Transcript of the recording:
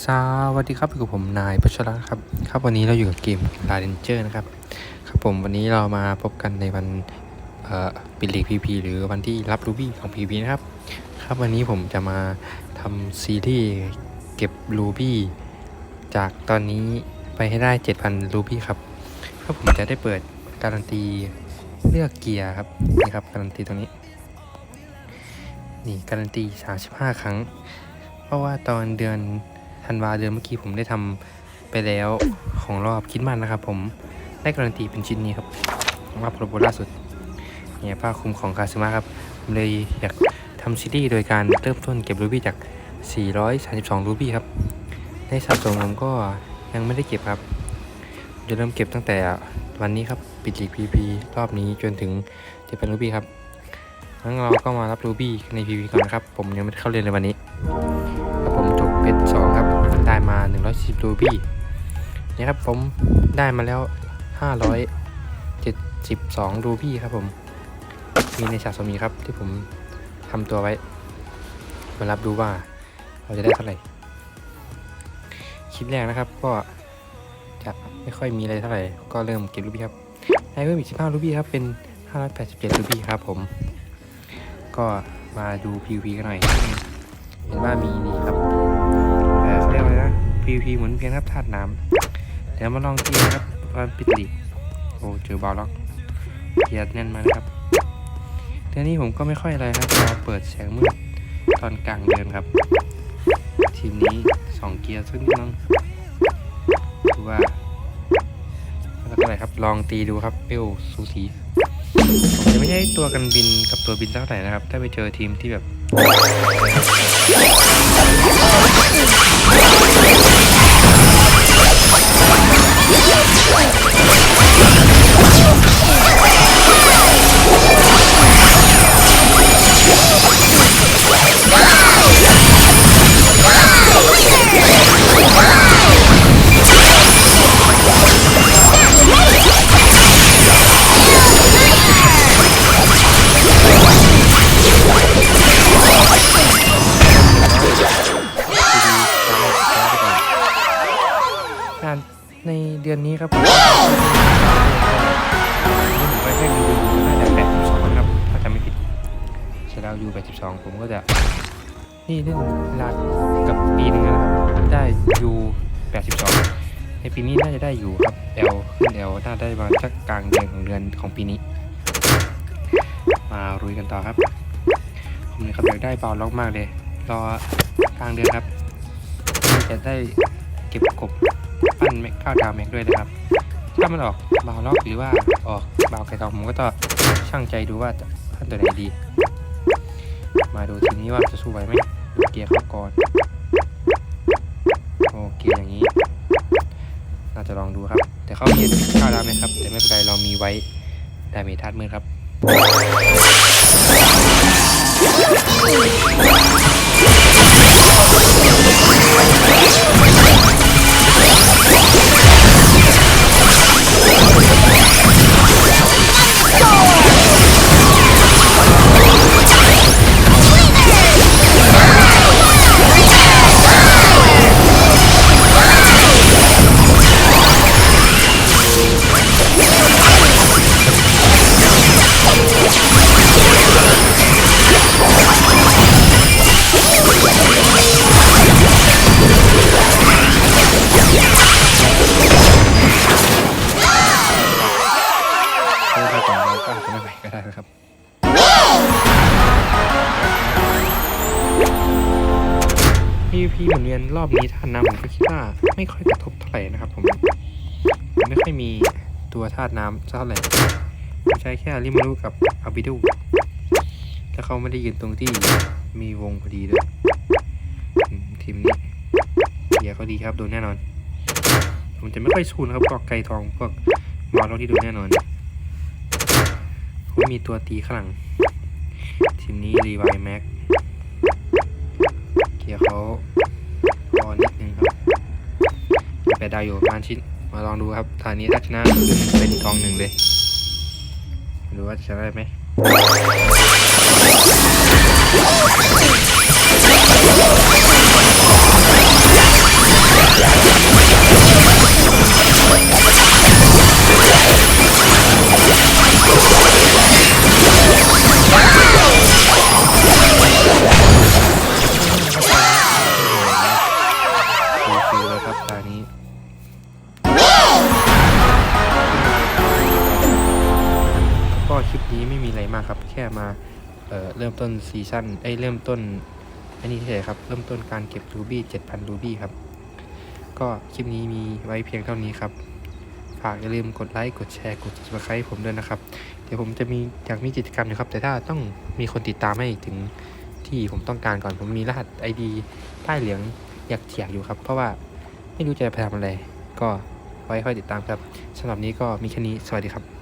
สวัสดีครับอยู่กับผมนายพัชระครับ ครับวันนี้เราอยู่กับเกมลาเรนเจอร์นะครับ ครับผมวันนี้เรามาพบกันในวันเอ่อปิดลีกพีพีหรือวันที่รับรูบี้ของพีพีนะครับ ครับวันนี้ผมจะมาทำซีรีส์เก็บรูบี้จากตอนนี้ไปให้ได้ 7,000รูบี้ครับ ครับผมจะได้เปิดการันตีเลือกเกียร์ครับนี่ครับการันตีตรงนี้ นี่การันตี 35 ครั้ง เพราะว่าตอนเดือน ธันวาเดือนเมื่อกี้ผมได้ทำไปแล้วของรอบคิดมันนะครับ ผมได้การันตีเป็นชิ้นนี้ครับว่าโปรโบล่าสุดเนี่ยผ้าคลุมของคาซึมะครับผมเลยอยากทำซีรีส์โดยการเริ่มต้นเก็บรูบี้จาก 432 รูบี้ครับในสะสมผมก็ยังไม่ได้เก็บครับ จะเริ่มเก็บตั้งแต่วันนี้ครับ ปิดลีกพีพีรอบนี้จนถึงจะเป็นรูบี้ครับงั้นเราก็มารับรูบี้ในพีพีก่อนนะครับ ผมยังไม่ได้เข้าเรียนในวันนี้ครับผมจบเพชรสอง มา 110รูบี้นี่ครับผมได้มาแล้ว 572รูบี้ครับผม มีในสะสมมีครับที่ผมทำตัวไว้ มารับดูว่าเราจะได้เท่าไหร่ คลิปแรกนะครับก็จะไม่ค่อยมีอะไรเท่าไหร่ ก็เริ่มเก็บรูบี้ครับได้เพิ่มอีก 15รูบี้ครับ เป็น 587รูบี้ครับผม ก็มาดู PVP กันหน่อย เห็นว่ามีนี่ครับ เออเขาเรียกว่าอะไรนะ PVP เหมือนเพียงครับธาตุน้ำเดี๋ยวมาลองเกียร์ครับวันปิดลีกโอ้เจอบอลล็อกเกียร์แน่นมากนะครับเดือนนี้ผมก็ไม่ค่อยอะไรครับรอเปิดแสงมืดตอนกลางเดือนครับ ทีมนี้สองเกียร์ซึ่งน้องดูว่าแล้วก็อะไรครับลองตีดูครับเปลสูสีผมจะไม่ใช่ตัวกันบินกับตัวบินเท่าไหร่นะครับ ถ้าไปเจอทีมที่แบบ เดือนนี้ครับผมผมไปแค่ยูน่าจะแปดสิบสองครับถ้าจำไม่ผิดเสร็จแล้วยูแปดสิบสองผมก็จะ นี่เรื่องเวลากับปีนึงนะครับได้ยูแปดสิบสองในปีนี้น่าจะได้อยู่ครับ L ขึ้น L น่าได้ประมาณสักกลางเดือนของเดือนของปีนี้ มารุยกันต่อครับผมเนี่ยครับอยากได้เบาล็อกมากเลยรอกลางเดือนครับจะได้เก็บกบ ปั้นแม็กข้าวดาวแม็กด้วยนะครับ ถ้ามันออกบาวล็อกหรือว่าออกบาวไก่ทองผมก็ต้องช่างใจดูว่าจะขั้นตัวไหนดี มาดูทีนี้ว่าจะสู้ไหวไหมดูเกียร์เข้าก่อนโอเคอย่างนี้ น่าจะลองดูครับ แต่เขามีข้าวดาวไหมครับ แต่ไม่เป็นไรเรามีไว้ได้เมทัดมือครับ PVP หมุนเวียนรอบนี้ท่านน้ำผมก็คิดว่าไม่ค่อยกระทบเท่าไหร่นะครับผมไม่ค่อยมีตัวธาตุน้ำเท่าไหร่ผมใช้แค่ริมารุกับอาบิดูถ้าเขาไม่ได้ยืนตรงที่มีวงพอดีด้วยทีมนี้เกียเขาดีครับโดนแน่นอน ผมจะไม่ค่อยชูนะครับกอกไก่ทองพวกมอลที่โดนแน่นอนผมมีตัวตีข้างหลังทีมนี้รีไวแม็ก เกียร์เขาพอนิดนึงครับไปดดาวอยู่ประมาณชิ้นมาลองดูครับทานนี้ถ้าชนะเป็นกองหนึ่งเลยรู้ว่าจะได้ไหม ชนะได้ไหมเอ่อเริ่มต้นซีซั่นเอ้ยเริ่มต้นอันนี้เฉยครับ เริ่มต้นการเก็บรูบี้7,000รูบี้ครับ ก็คลิปนี้มีไว้เพียงเท่านี้ครับ ฝากอย่าลืมกดไลค์กดแชร์กด subscribe ผมด้วยนะครับ เดี๋ยวผมจะมีอยากมีกิจกรรมอยู่ครับ แต่ถ้าต้องมีคนติดตามให้ถึงที่ผมต้องการก่อนผมมีรหัส ID ป้ายเหลืองอยากเถียกอยู่ครับ เพราะว่าไม่รู้จะไปทำอะไร ก็ไว้ค่อยติดตามครับสำหรับนี้ก็มีแค่นี้สวัสดีครับ